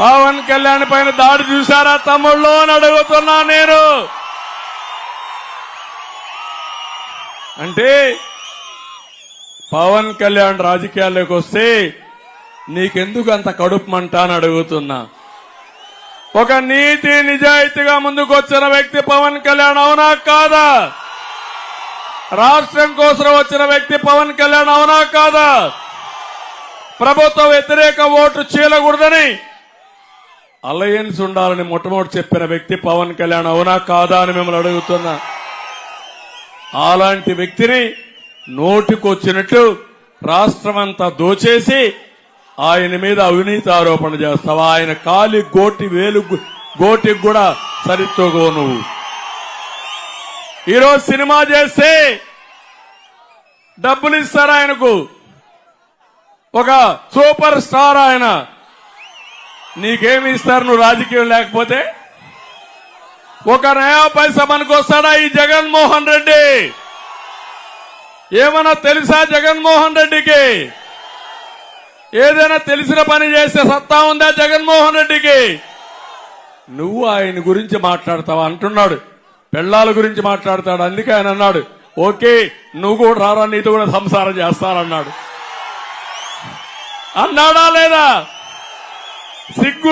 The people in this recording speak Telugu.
పవన్ కళ్యాణ్ పైన దాడి చూశారా తమ్ముళ్ళు అని అడుగుతున్నా నేను. అంటే పవన్ కళ్యాణ్ రాజకీయాల్లోకి వస్తే నీకెందుకు అంత కడుపు మంట అని అడుగుతున్నా. ఒక నీతి నిజాయితీగా ముందుకు వచ్చిన వ్యక్తి పవన్ కళ్యాణ్ అవునా కాదా? రాష్ట్రం కోసం వచ్చిన వ్యక్తి పవన్ కళ్యాణ్ అవునా కాదా? ప్రభుత్వ వ్యతిరేక ఓటు చీలకూడదని అలయన్స్ ఉండాలని మొట్టమొదటి చెప్పిన వ్యక్తి పవన్ కళ్యాణ్ అవునా కాదా అని మిమ్మల్ని అడుగుతున్నా. అలాంటి వ్యక్తిని నోటికొచ్చినట్టు రాష్ట్రమంతా దోచేసి ఆయన మీద అవినీతి ఆరోపణ చేస్తావా? ఆయన కాలి గోటి వేలు గోటికి కూడా సరితోగో నువ్వు. ఈరోజు సినిమా చేస్తే డబ్బులు ఇస్తారు ఆయనకు. ఒక సూపర్ స్టార్ ఆయన. నీకేమి ఇస్తారు నువ్వు రాజకీయం లేకపోతే? ఒక నయా పైసా మనకు వస్తాడా ఈ జగన్మోహన్ రెడ్డి? ఏమన్నా తెలుసా జగన్మోహన్ రెడ్డికి? ఏదైనా తెలిసిన పని చేస్తే సత్తా ఉందా జగన్మోహన్ రెడ్డికి? నువ్వు ఆయన గురించి మాట్లాడతావా అంటున్నాడు. పెళ్ళాల గురించి మాట్లాడతాడు. అందుకే ఆయన అన్నాడు ఓకే నువ్వు కూడా రారా నీతో కూడా సంసారం చేస్తానన్నాడు. అన్నాడా లేదా? సిగ్గు